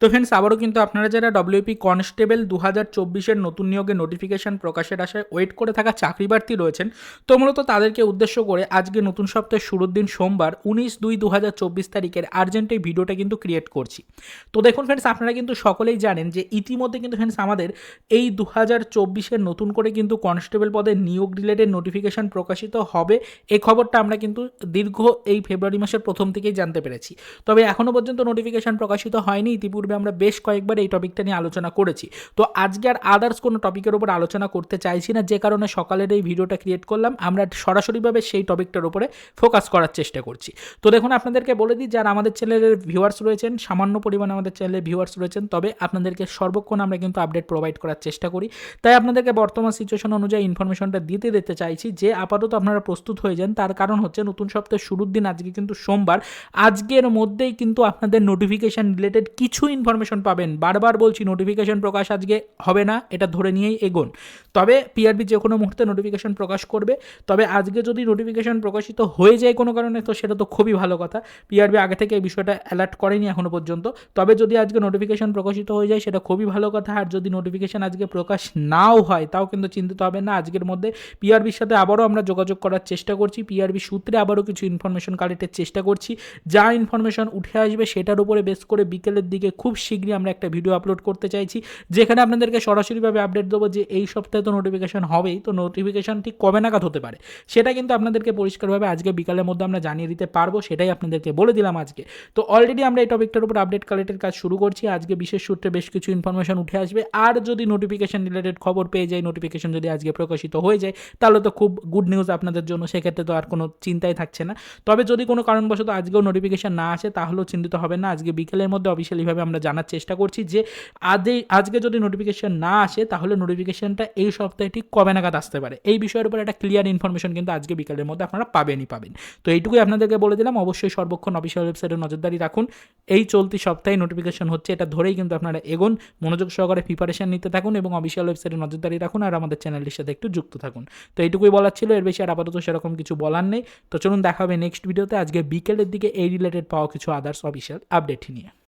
তো ফ্রেন্ডস আবারও কিন্তু আপনারা যারা ডব্লিউপি কনস্টেবল দু হাজার চব্বিশের নতুন নিয়োগের নোটিফিকেশন প্রকাশের আশায় ওয়েট করে থাকা চাকরি প্রার্থী রয়েছেন, তো মূলত তাদেরকে উদ্দেশ্য করে আজকে নতুন সপ্তাহের শুরুর দিন সোমবার উনিশ দুই দু হাজার চব্বিশ তারিখের আর্জেন্ট এই ভিডিওটা কিন্তু ক্রিয়েট করছি। তো দেখুন ফ্রেন্ডস আপনারা কিন্তু সকলেই জানেন যে ইতিমধ্যে কিন্তু ফ্রেন্ডস আমাদের এই দু হাজার চব্বিশের নতুন করে কিন্তু কনস্টেবল পদে নিয়োগ রিলেটেড নোটিফিকেশন প্রকাশিত হবে। এই খবরটা আমরা কিন্তু দীর্ঘ এই ফেব্রুয়ারি মাসের প্রথম থেকেই জানতে পেরেছি। তবে এখনও পর্যন্ত নোটিফিকেশন প্রকাশিত হয়নি। ইতিপূর্বে আমরা বেশ কয়েকবার এই টপিকটা নিয়ে আলোচনা করেছি। তো আজকে আর আদার্স কোনো টপিকের উপর আলোচনা করতে চাইছি না, যে কারণে সকালের এই ভিডিওটা ক্রিয়েট করলাম, আমরা সরাসরিভাবে সেই টপিকটার উপরে ফোকাস করার চেষ্টা করছি। তো দেখুন, আপনাদেরকে বলে দিই, যারা আমাদের চ্যানেলের ভিউয়ার্স রয়েছেন, সামান্য পরিমাণে আমাদের চ্যানেলের ভিউয়ার্স রয়েছেন, তবে আপনাদেরকে সর্বক্ষণ আমরা কিন্তু আপডেট প্রোভাইড করার চেষ্টা করি। তাই আপনাদেরকে বর্তমান সিচুয়েশন অনুযায়ী ইনফরমেশনটা দিতে দিতে চাইছি, যে আপাতত আপনারা প্রস্তুত হয়ে যান। তার কারণ হচ্ছে, নতুন সপ্তাহের শুরুর দিন, আজকে কিন্তু সোমবার। আজকের মধ্যেই কিন্তু আপনাদের নোটিফিকেশান রিলেটেড কিছু ইনফরমেশন পাবেন। বারবার বলছি নোটিফিকেশন প্রকাশ আজকে হবে না, এটা ধরে নিয়েই এগোন। তবে পিআরবি যে কোনো মুহূর্তে নোটিফিকেশন প্রকাশ করবে। তবে আজকে যদি নোটিফিকেশন প্রকাশিত হয়ে যায় কোনো কারণে, তো সেটা তো খুবই ভালো কথা। পিআরবি আগে থেকে এই বিষয়টা অ্যালার্ট করেনি এখনও পর্যন্ত। তবে যদি আজকে নোটিফিকেশন প্রকাশিত হয়ে যায়, সেটা খুবই ভালো কথা। আর যদি নোটিফিকেশন আজকে প্রকাশ নাও হয়, তাও কিন্তু চিন্তিত হবে না। আজকের মধ্যে পিআরবির সাথে আবারও আমরা যোগাযোগ করার চেষ্টা করছি। পিআরবি সূত্রে আবারও কিছু ইনফরমেশন কালেক্টের চেষ্টা করছি। যা ইনফরমেশন উঠে আসবে, সেটার উপরে বেস করে বিকেলের দিকে খুব শীঘ্রই আমরা একটা ভিডিও আপলোড করতে চাইছি, যেখানে আপনাদেরকে সরাসরিভাবে আপডেট দেবো যে এই সপ্তাহে তো নোটিফিকেশান হবেই, তো নোটিফিকেশন ঠিক কবে নাগাদ হতে পারে? সেটা কিন্তু আপনাদেরকে পরিষ্কারভাবে আজকে বিকালের মধ্যে আমরা জানিয়ে দিতে পারব, সেটাই আপনাদেরকে বলে দিলাম আজকে। তো অলরেডি আমরা এই টপিকটার উপর আপডেট কালেক্টের কাজ শুরু করছি, আজকে বিশেষ সূত্রে বেশ কিছু ইনফরমেশন উঠে আসবে। আর যদি নোটিফিকেশান রিলেটেড খবর পেয়ে যায় নোটিফিকেশন যদি আজকে প্রকাশিত হয়ে যায়, তাহলে তো খুব গুড নিউজ আপনাদের জন্য, সেক্ষেত্রে তো আর কোনো চিন্তাই থাকছে না। তবে যদি কোনো কারণবশত আজকেও নোটিফিকেশান না আসে, তাহলেও চিন্তিত হবে না, আজকে বিকেলের মধ্যে অফিসিয়ালিভাবে আমরা জানার চেষ্টা করছি যে আজই আজকে যদি নোটিফিকেশন না আসে, তাহলে নোটিফিকেশনটা এই সপ্তাহে ঠিক কবে নাগাদ আসতে পারে? এই বিষয়ের উপর একটা ক্লিয়ার ইনফরমেশন কিন্তু আজকে বিকালের মধ্যে আপনারা পাবেনই পাবেন। তো এইটুকুই আপনাদেরকে বলে দিলাম। অবশ্যই সর্বক্ষণ অফিসিয়াল ওয়েবসাইটে নজরদারি রাখুন। এই চলতি সপ্তাহে নোটিফিকেশন হচ্ছে, এটা ধরেই কিন্তু আপনারা এগোন। মনোযোগ সহকারে প্রিপারেশান নিতে থাকুন এবং অফিসিয়াল ওয়েবসাইটে নজরদারি রাখুন আর আমাদের চ্যানেলটির সাথে একটু যুক্ত থাকুন। তো এইটুকুই বলার ছিল, এর বেশি আর আপাতত সেরকম কিছু বলার নেই। তো চলুন দেখা হবে নেক্সট ভিডিওতে আজকে বিকেলের দিকে এই রিলেটেড পাওয়া কিছু আদার্স অফিসিয়াল আপডেট নিয়ে।